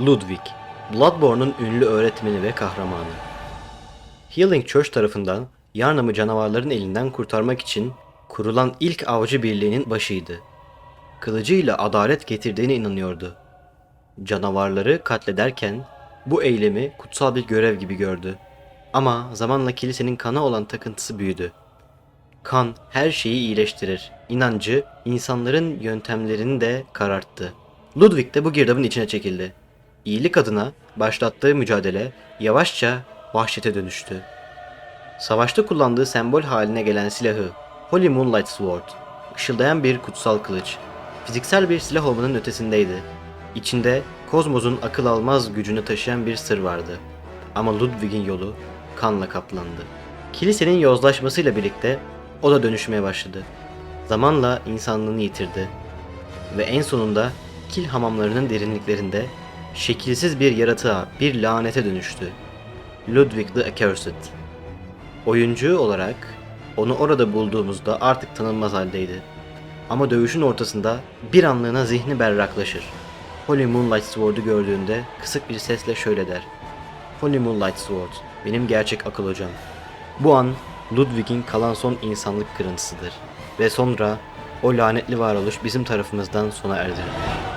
Ludwig, Bloodborne'un ünlü öğretmeni ve kahramanı. Healing Church tarafından Yarnam'ı canavarların elinden kurtarmak için kurulan ilk avcı birliğinin başıydı. Kılıcıyla adalet getirdiğine inanıyordu. Canavarları katlederken bu eylemi kutsal bir görev gibi gördü. Ama zamanla kilisenin kana olan takıntısı büyüdü. Kan her şeyi iyileştirir. İnancı insanların yöntemlerini de kararttı. Ludwig de bu girdabın içine çekildi. İyilik adına başlattığı mücadele yavaşça vahşete dönüştü. Savaşta kullandığı sembol haline gelen silahı Holy Moonlight Sword, ışıldayan bir kutsal kılıç, fiziksel bir silah olmanın ötesindeydi. İçinde kozmosun akıl almaz gücünü taşıyan bir sır vardı. Ama Ludwig'in yolu kanla kaplandı. Kilisenin yozlaşmasıyla birlikte o da dönüşmeye başladı. Zamanla insanlığını yitirdi. Ve en sonunda kil hamamlarının derinliklerinde şekilsiz bir yaratığa, bir lanete dönüştü. Ludwig the Accursed. Oyuncu olarak onu orada bulduğumuzda artık tanınmaz haldeydi. Ama dövüşün ortasında bir anlığına zihni berraklaşır. Holy Moonlight Sword'u gördüğünde kısık bir sesle şöyle der. Holy Moonlight Sword, benim gerçek akıl hocam. Bu an Ludwig'in kalan son insanlık kırıntısıdır. Ve sonra o lanetli varoluş bizim tarafımızdan sona erdirir.